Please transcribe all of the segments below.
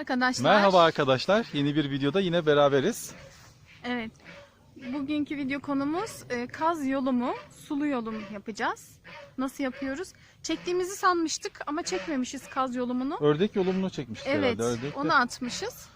arkadaşlar. Merhaba arkadaşlar. Yeni bir videoda yine beraberiz. Evet. Bugünkü video konumuz e, kaz yolu mu, sulu yolu mu yapacağız? Nasıl yapıyoruz? Çektiğimizi sanmıştık ama çekmemişiz kaz yolumunu. Ördek yolumunu çekmiştik Evet, herhalde. De. onu atmışız.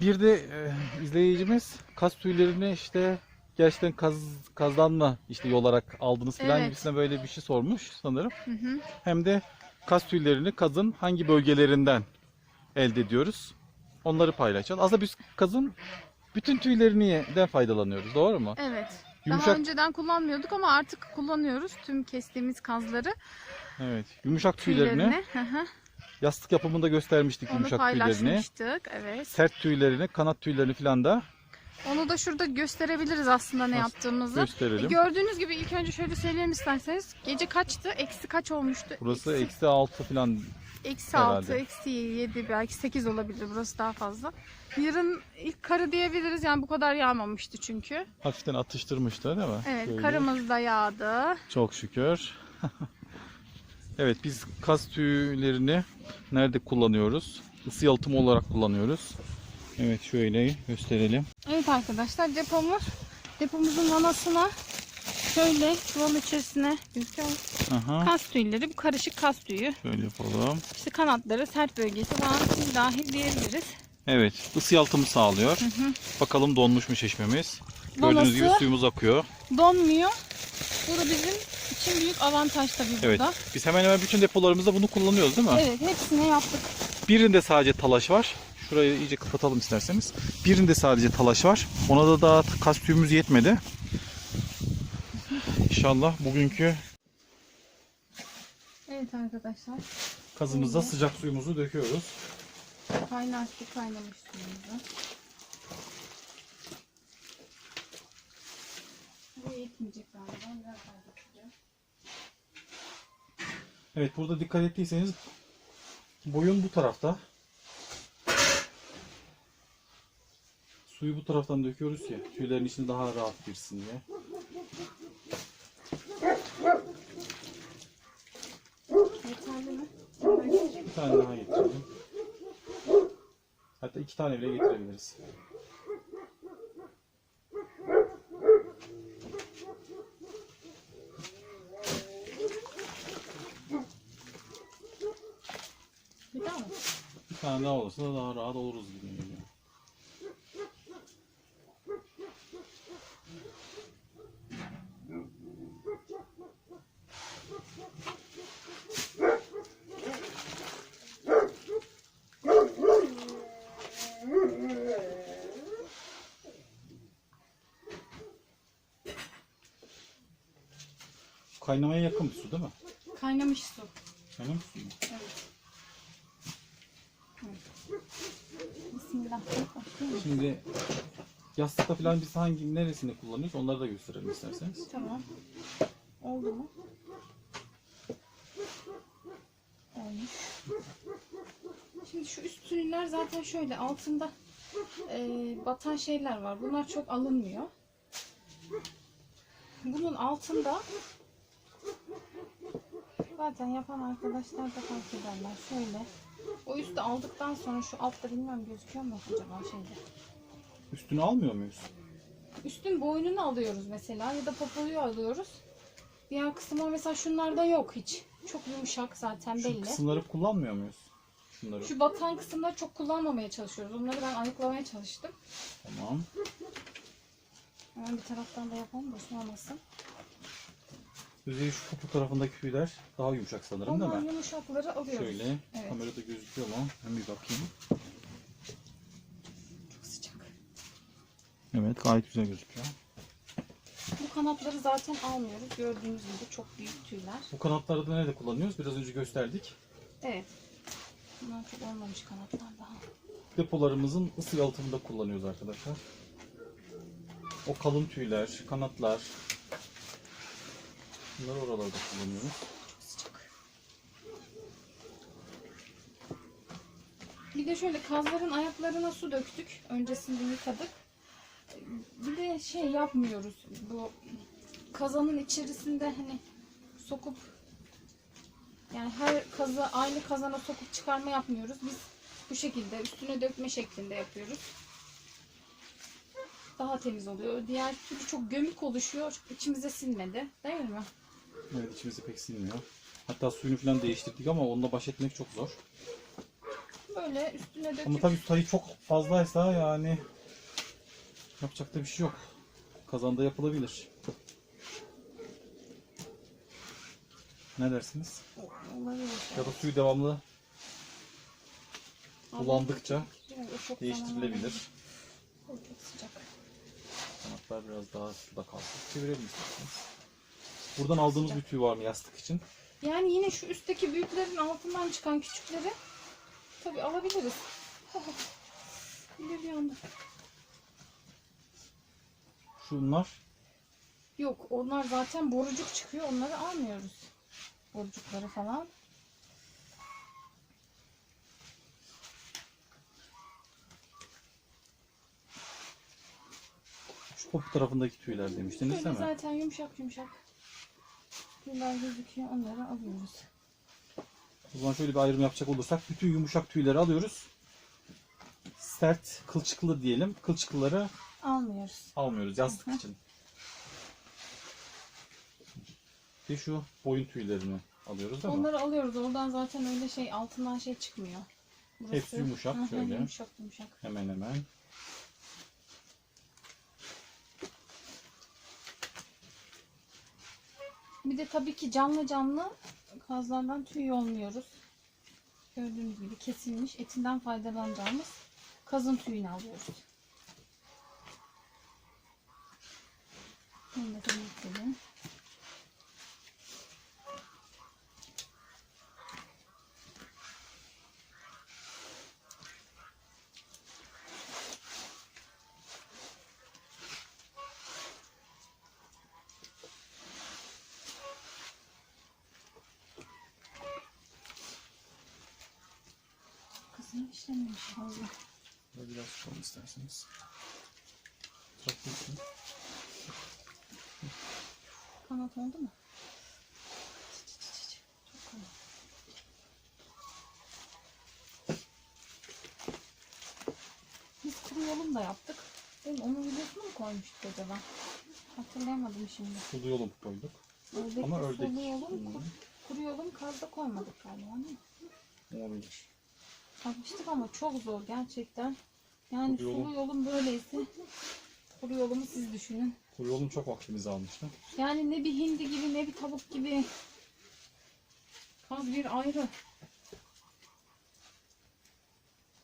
Bir de e, izleyicimiz kaz tüylerini işte gerçekten kaz kazdan mı işte yol olarak aldınız falan Evet. gibisine böyle bir şey sormuş sanırım. Hı hı. Hem de kaz tüylerini kazın hangi bölgelerinden elde ediyoruz? Onları paylaşacağız. Aslında biz kazın bütün tüylerinden faydalanıyoruz. Doğru mu? Evet. Daha Yumuşak önceden kullanmıyorduk ama artık kullanıyoruz tüm kestiğimiz kazları, evet. Yumuşak tüylerini, tüylerini. Yastık yapımında göstermiştik Onu yumuşak tüylerini. Evet. Sert tüylerini, kanat tüylerini falan da Onu da şurada gösterebiliriz aslında ne yaptığımızı. gösterelim. Gördüğünüz gibi ilk önce şöyle söyleyelim isterseniz. Gece kaçtı? Eksi kaç olmuştu? Burası Eksi- eksi 6 falan. Eksi herhalde. 6, eksi 7 belki 8 olabilir burası daha fazla. Yarın ilk karı diyebiliriz yani bu kadar yağmamıştı çünkü. Hafiften atıştırmıştı değil mi? Evet Şöyle. karımız da yağdı. Çok şükür. evet biz kas tüylerini nerede kullanıyoruz? Isı yalıtımı olarak kullanıyoruz. Evet şöyle gösterelim. Evet arkadaşlar depomuz. Depomuzun vanasına şöyle çuval içerisine? Aha, kas tüyleri bu karışık kas tüyü. şöyle yapalım. İşte kanatları sert bölgesi falan dahil diyebiliriz. Evet ısı yalıtımı sağlıyor. Hı hı. Bakalım donmuş mu çeşmemiz? Gördüğünüz gibi suyumuz akıyor. donmuyor. Bu da bizim için büyük avantaj tabii Evet. burada. Biz hemen hemen bütün depolarımızda bunu kullanıyoruz değil mi? Evet hepsine yaptık. Birinde sadece talaş var. Şurayı iyice kapatalım isterseniz. Birinde sadece talaş var. Ona da daha kas tüyümüz yetmedi. İnşallah bugünkü Evet arkadaşlar kazımıza sıcak suyumuzu döküyoruz. kaynattık kaynamış suyumuzu. Bu yetmeyecek galiba. Biraz daha dökeceğim. Evet burada dikkat ettiyseniz boyun bu tarafta. Suyu bu taraftan döküyoruz ya tüylerin içine daha rahat girsin diye. Yeterli mi? Bir tane daha getirelim. Hatta iki tane bile getirebiliriz. Bir tane daha olursa da daha rahat oluruz gibi Kaynamaya yakın bir su değil mi? Kaynamış su. Kaynamış su mu? Bismillah. Başlayalım. Şimdi yastıkta falan biz hangi neresinde kullanıyoruz onları da gösterelim isterseniz. Tamam. Oldu mu? Olmuş. Şimdi şu üst tüyler zaten şöyle altında e, batan şeyler var. Bunlar çok alınmıyor. Bunun altında zaten yapan arkadaşlar da fark ederler. Şöyle o üstü aldıktan sonra şu altta bilmem gözüküyor mu acaba şeyde. Üstünü almıyor muyuz? Üstün boynunu alıyoruz mesela ya da popoyu alıyoruz. Diğer kısımlar mesela şunlarda yok hiç. Çok yumuşak zaten Şu belli. kısımları kullanmıyor muyuz? Şunları. Şu batan kısımları çok kullanmamaya çalışıyoruz. Onları ben ayıklamaya çalıştım. Tamam. Hemen bir taraftan da yapalım da ıslanmasın. Özellikle şu popo tarafındaki tüyler daha yumuşak sanırım değil Onlar mi? yumuşakları alıyoruz. Şöyle. Evet. Kamerada gözüküyor mu? Hem bir bakayım. Çok sıcak. Evet gayet güzel gözüküyor. Bu kanatları zaten almıyoruz. Gördüğünüz gibi çok büyük tüyler. Bu kanatları da nerede kullanıyoruz? Biraz önce gösterdik. Evet. Bunlar çok olmamış kanatlar daha. Depolarımızın ısı yalıtımında kullanıyoruz arkadaşlar. O kalın tüyler, kanatlar. Bunları oralarda kullanıyoruz. Bir de şöyle kazların ayaklarına su döktük. Öncesinde yıkadık. Bir de şey yapmıyoruz. Bu kazanın içerisinde hani sokup yani her kazı aynı kazana sokup çıkarma yapmıyoruz. Biz Bu şekilde üstüne dökme şeklinde yapıyoruz. Daha temiz oluyor. Diğer türlü çok gömük oluşuyor. İçimize sinmedi. Değil mi? Evet içimizi pek sinmiyor. Hatta suyunu falan değiştirdik ama onunla baş etmek çok zor. Böyle üstüne Ama döküp tabii sayı çok fazlaysa yani yapacak da bir şey yok. Kazanda yapılabilir. Ne dersiniz? olabilir. Ya da suyu devamlı kullandıkça Evet, değiştirilebilir. çok sıcak. Kanatlar biraz daha suda kalsın. Çevirelim isterseniz. Buradan aldığımız bir tüy var mı yastık için? Yani yine şu üstteki büyüklerin altından çıkan küçükleri tabi alabiliriz. Bir yanda. Şunlar Yok onlar zaten borucuk çıkıyor onları almıyoruz. Borucukları falan. şu popu tarafındaki tüyler demiştiniz Şöyle değil mi? zaten yumuşak yumuşak tüyler gözüküyor onları alıyoruz. O zaman şöyle bir ayrım yapacak olursak bütün yumuşak tüyleri alıyoruz. Sert, kılçıklı diyelim. Kılçıklıları Almıyoruz. almıyoruz yastık Hı hı. için. Bir şu boyun tüylerini alıyoruz değil mi? Onları alıyoruz. Oradan zaten öyle şey altından şey çıkmıyor. Burası- Hepsi yumuşak Hı hı, şöyle. Yumuşak yumuşak. Hemen hemen. Bir de tabii ki canlı canlı kazlardan tüy olmuyoruz. Gördüğünüz gibi kesilmiş etinden faydalanacağımız kazın tüyünü alıyoruz. Bunu da. Kızım işlememiş fazla. Biraz tutalım isterseniz. Bırakıyorsun. Kanat oldu mu? Biz kuru yolum da yaptık. Değil mi? Onun videosunu mu koymuştuk acaba? Hatırlayamadım şimdi. Sulu yolu koyduk. Ördek Ama ördek. Sulu yolum, Hı. kur, kuru yolum kazda koymadık galiba değil mi? Olabilir. Yapmıştık ama çok zor gerçekten. Yani Kuru yolum- sulu böyleyse kuru yolumu siz düşünün. Kuru yolum çok vaktimizi almıştı. Yani ne bir hindi gibi ne bir tavuk gibi. Kaz bir ayrı.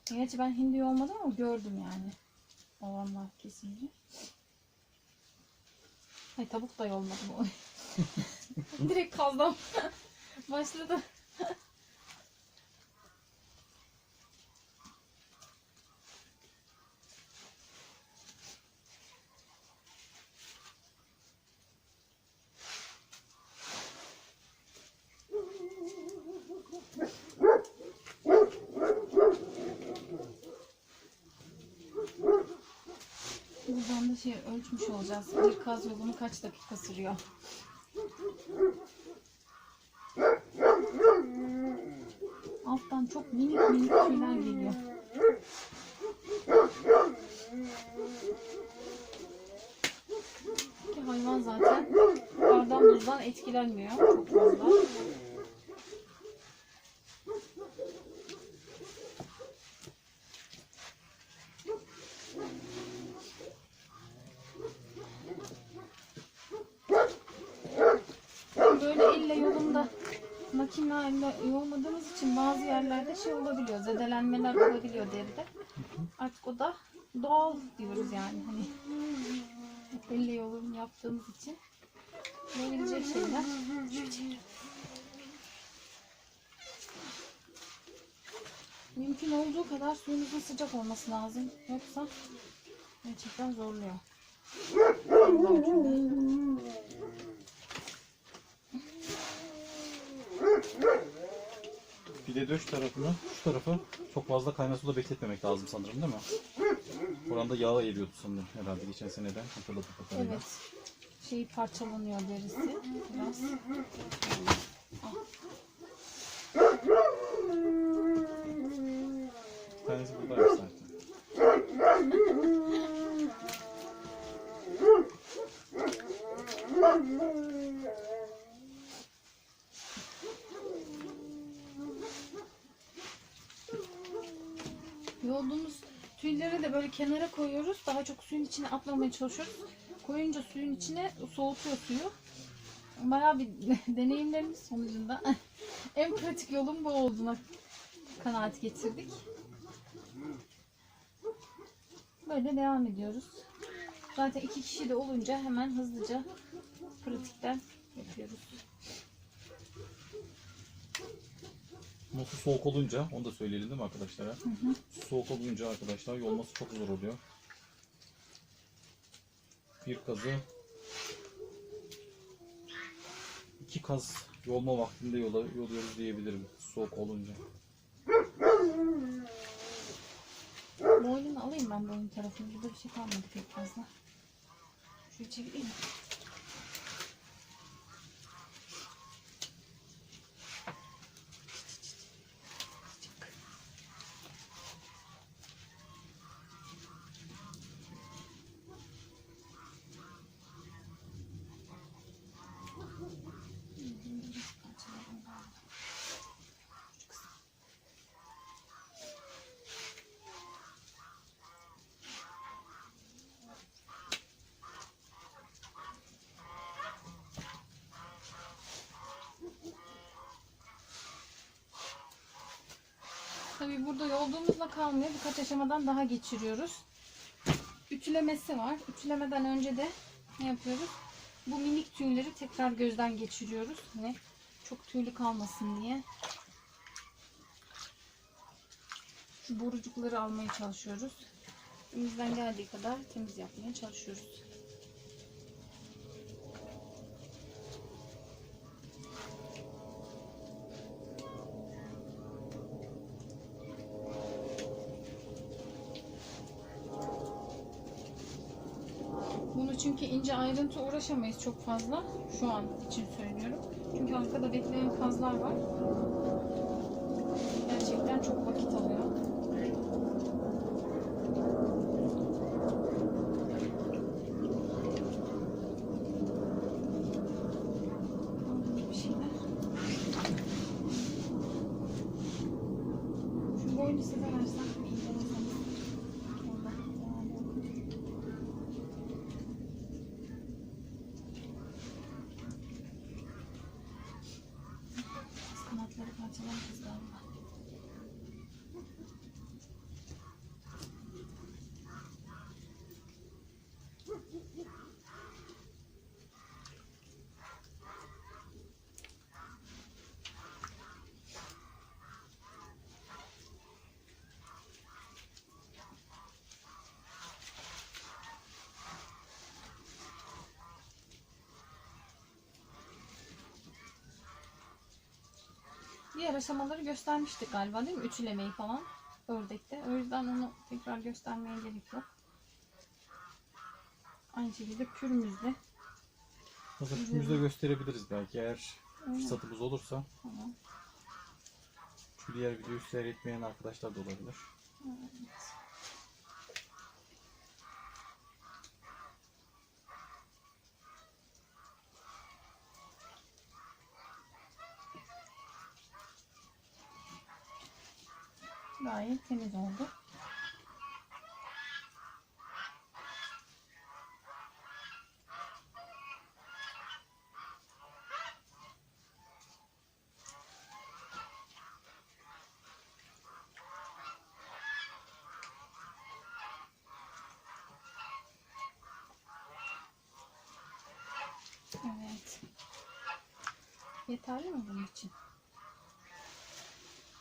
Gerçi ben hindi olmadım ama gördüm yani. Babamlar kesince. Ay tavuk da olmadım o. Direkt kazdan başladı. Ölçmüş olacağız. Bir kaz yolumu kaç dakika sürüyor? Alttan çok minik minik tüyler geliyor. Ki hayvan zaten kardan buzdan etkilenmiyor çok fazla. Böyle elle yolunda makineyle yolmadığımız için bazı yerlerde şey olabiliyor. Zedelenmeler olabiliyor deride. Artık o da doğal diyoruz yani. Hani elle yolum yaptığımız için olabilecek şeyler. Mümkün olduğu kadar suyumuzun sıcak olması lazım. Yoksa gerçekten zorluyor. Bir de döş tarafını, şu tarafı çok fazla kaynar suda bekletmemek lazım sanırım değil mi? Oranda yağ eriyordu sanırım herhalde geçen seneden hatırladım. Evet. Şey parçalanıyor derisi biraz. Ah. Yoğurduğumuz tüyleri de böyle kenara koyuyoruz. Daha çok suyun içine atmamaya çalışıyoruz. Koyunca suyun içine soğutuyor suyu. Bayağı bir deneyimlerimiz sonucunda en pratik yolun bu olduğuna kanaat getirdik. Böyle devam ediyoruz. Zaten iki kişi de olunca hemen hızlıca pratikten yapıyoruz. Su soğuk olunca, onu da söyleyelim değil mi arkadaşlara? Su soğuk olunca arkadaşlar yolması çok zor oluyor. Bir kazı iki kaz yolma vaktinde yola, yoluyoruz diyebilirim soğuk olunca. Boynunu alayım ben boyun tarafını. Burada bir şey kalmadı pek fazla. Şöyle çevireyim Tabii burada yolduğumuzla kalmıyor. Birkaç aşamadan daha geçiriyoruz. Ütülemesi var. Ütülemeden önce de ne yapıyoruz? Bu minik tüyleri tekrar gözden geçiriyoruz. Hani çok tüylü kalmasın diye. Şu borucukları almaya çalışıyoruz. Elimizden geldiği kadar temiz yapmaya çalışıyoruz. Ayrıntı uğraşamayız çok fazla. Şu an için söylüyorum. Çünkü arkada bekleyen kazlar var. Gerçekten çok vakit alıyor. Bir şeyler. Şu boynu size versem bir inceleseniz. Orada yani yok. Kanatları parçalamışız galiba. Diğer aşamaları göstermiştik galiba değil mi? Ütülemeyi falan ördekte. O yüzden onu tekrar göstermeye gerek yok. Aynı şekilde pürümüzde. Hazır tümümüzde gösterebiliriz belki eğer Aynen. fırsatımız olursa. Tamam. Çünkü diğer videoyu seyretmeyen arkadaşlar da olabilir. Gayet temiz oldu. Evet. Yeterli mi bunun için?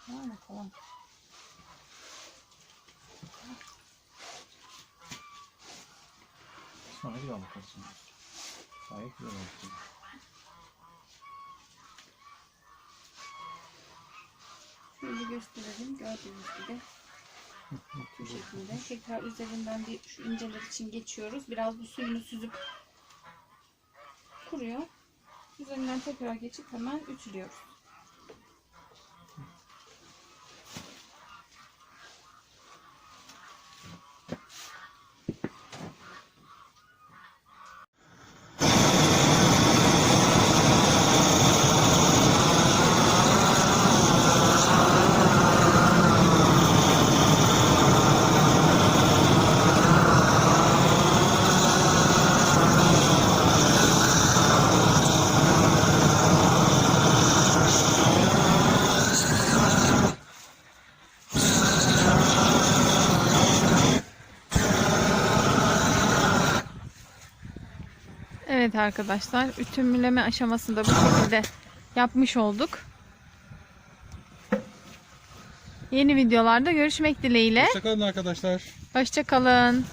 Var mı falan? Sonra bir bakarsın. Gayet güzel oldu. Şöyle gösterelim. Gördüğünüz gibi bu şekilde. Tekrar üzerinden bir şu inceler için geçiyoruz. Biraz bu suyunu süzüp kuruyor. Üzerinden tekrar geçip hemen ütülüyoruz. Arkadaşlar. Ütümleme aşamasında bu şekilde yapmış olduk. Yeni videolarda görüşmek dileğiyle. Hoşçakalın arkadaşlar. Hoşçakalın.